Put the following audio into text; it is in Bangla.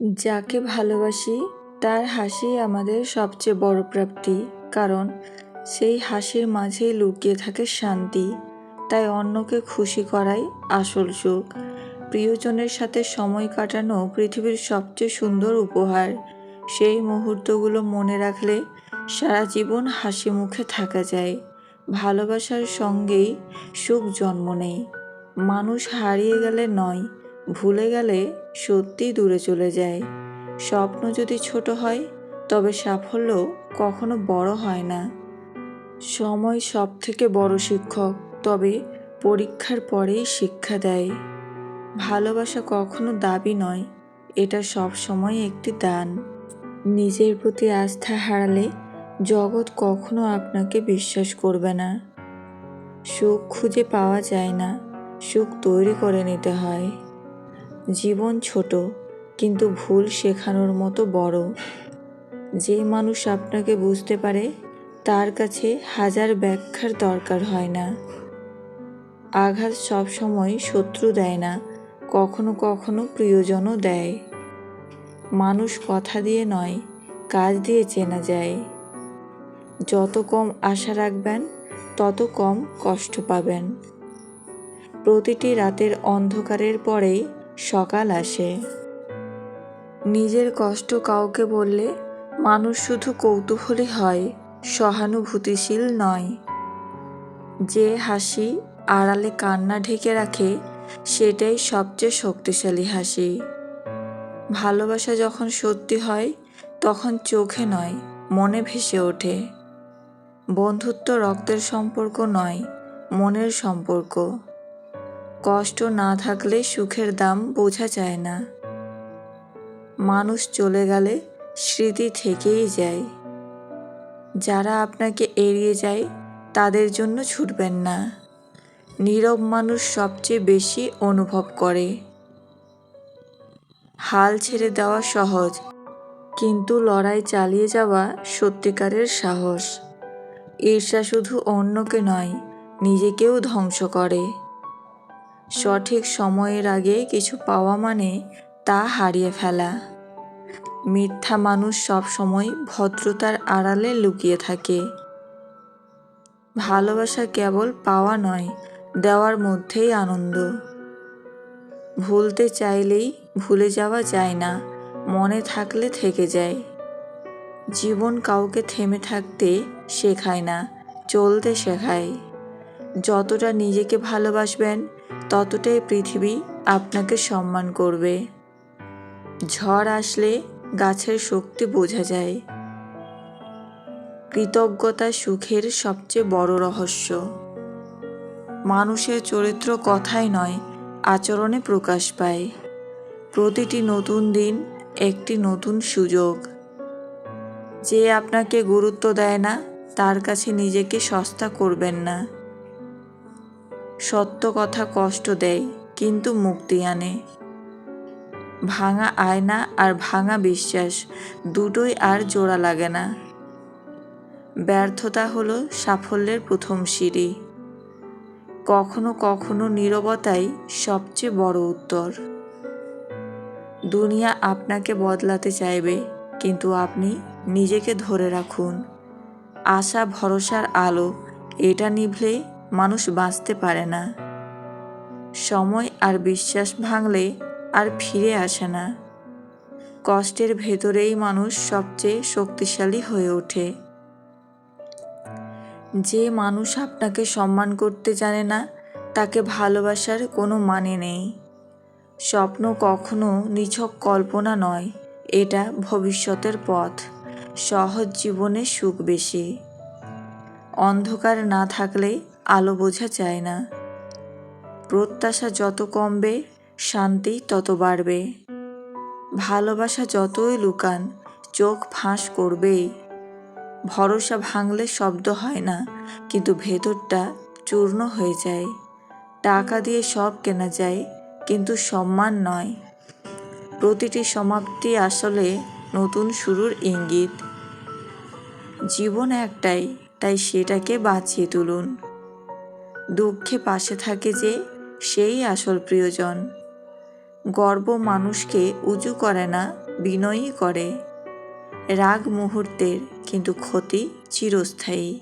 যাকে ভালোবাসি, তার হাসি আমাদের সবচেয়ে বড় প্রাপ্তি। কারণ সেই হাসির মাঝেই লুকিয়ে থাকে শান্তি। তাই অন্যকে খুশি করাই আসল সুখ। প্রিয়জনের সাথে সময় কাটানো পৃথিবীর সবচেয়ে সুন্দর উপহার। সেই মুহূর্তগুলো মনে রাখলে সারা জীবন হাসি মুখে থাকা যায়। ভালোবাসার সঙ্গেই সুখ জন্ম নেয়। মানুষ হারিয়ে গেলে নয় ভুলে গেলে সত্যিই দূরে চলে যায়। স্বপ্ন যদি ছোট হয়, তবে সাফল্য কখনো বড় হয় না। সময় সব থেকে বড় শিক্ষক, তবে পরীক্ষার পরেই শিক্ষা দেয়। ভালোবাসা কখনো দাবি নয়, এটা সব সময় একটি দান। নিজের প্রতি আস্থা হারালে জগৎ কখনো আপনাকে বিশ্বাস করবে না। সুখ খুঁজে পাওয়া যায় না, সুখ তৈরি করে নিতে হয়। জীবন ছোট, কিন্তু ভুল শেখানোর মতো বড়। যে মানুষ আপনাকে বুঝতে পারে, তার কাছে হাজার ব্যাখ্যার দরকার হয় না। আঘাত সবসময় শত্রু দেয় না, কখনো কখনো প্রিয়জনও দেয়। মানুষ কথা দিয়ে নয়, কাজ দিয়ে চেনা যায়। যত কম আশা রাখবেন, তত কম কষ্ট পাবেন। প্রতিটি রাতের অন্ধকারের পরেই সকাল আসে। নিজের কষ্ট কাউকে বললে মানুষ শুধু কৌতূহলী হয়, সহানুভূতিশীল নয়। যে হাসি আড়ালে কান্না ঢেকে রাখে, সেটাই সবচেয়ে শক্তিশালী হাসি। ভালোবাসা যখন সত্যি হয়, তখন চোখে নয়, মনে ভেসে ওঠে। বন্ধুত্ব রক্তের সম্পর্ক নয়, মনের সম্পর্ক। কষ্ট না থাকলে সুখের দাম বোঝা যায় না। মানুষ চলে গেলে স্মৃতি থেকেই যায়। যারা আপনাকে এড়িয়ে যায়, তাদের জন্য ছুটবেন না। নীরব মানুষ সবচেয়ে বেশি অনুভব করে। হাল ছেড়ে দেওয়া সহজ, কিন্তু লড়াই চালিয়ে যাওয়া সত্যিকারের সাহস। ঈর্ষা শুধু অন্যকে নয়, নিজেকেও ধ্বংস করে। সঠিক সময়ের আগে কিছু পাওয়া মানে তা হারিয়ে ফেলা। মিথ্যা মানুষ সবসময় ভদ্রতার আড়ালে লুকিয়ে থাকে। ভালোবাসা কেবল পাওয়া নয়, দেওয়ার মধ্যেই আনন্দ। ভুলতে চাইলেই ভুলে যাওয়া যায় না, মনে থাকলে থেকে যায়। জীবন কাউকে থেমে থাকতে শেখায় না, চলতে শেখায়। যতটা নিজেকে ভালোবাসবেন ততটাই পৃথিবী আপনাকে সম্মান করবে। ঝড় আসলে গাছের শক্তি বোঝা যায়। কৃতজ্ঞতা সুখের সবচেয়ে বড় রহস্য। মানুষের চরিত্র কথাই নয়, আচরণে প্রকাশ পায়। প্রতিটি নতুন দিন একটি নতুন সুযোগ। যে আপনাকে গুরুত্ব দেয় না, তার কাছে নিজেকে সস্তা করবেন না। সত্য কথা কষ্ট দেয়, কিন্তু মুক্তি আনে। ভাঙা আয়না আর ভাঙা বিশ্বাস, দুটোই আর জোড়া লাগে না। ব্যর্থতা হলো সাফল্যের প্রথম সিঁড়ি। কখনো কখনো নীরবতাই সবচেয়ে বড় উত্তর। দুনিয়া আপনাকে বদলাতে চাইবে, কিন্তু আপনি নিজেকে ধরে রাখুন। আশা, ভরসার আলো, এটা নিভলে মানুষ বাঁচতে পারে না। সময় আর বিশ্বাস ভাঙলে আর ফিরে আসে না। কষ্টের ভেতরেই মানুষ সবচেয়ে শক্তিশালী হয়ে ওঠে। যে মানুষ আপনাকে সম্মান করতে জানে না, তাকে ভালোবাসার কোনো মানে নেই। স্বপ্ন কখনো নিছক কল্পনা নয়, এটা ভবিষ্যতের পথ। সহজ জীবনে সুখ বেশি। অন্ধকার না থাকলে আলো বোঝা যায় না। প্রত্যাশা যত কমবে, শান্তি তত বাড়বে। ভালোবাসা যতই লুকান, চোখ ফাঁস করবেই। ভরসা ভাঙলে শব্দ হয় না, কিন্তু ভেতরটা চূর্ণ হয়ে যায়। টাকা দিয়ে সব কেনা যায়, কিন্তু সম্মান নয়। প্রতিটি সমাপ্তি আসলে নতুন শুরুর ইঙ্গিত। জীবন একটাই, তাই সেটাকে বাঁচিয়ে তুলুন। দুঃখে পাশে থাকে যে সেই আসল প্রিয়জন। গর্ব মানুষকে উঁচু করে না, বিনয়ী করে। রাগ মুহূর্তের কিন্তু ক্ষতি চিরস্থায়ী।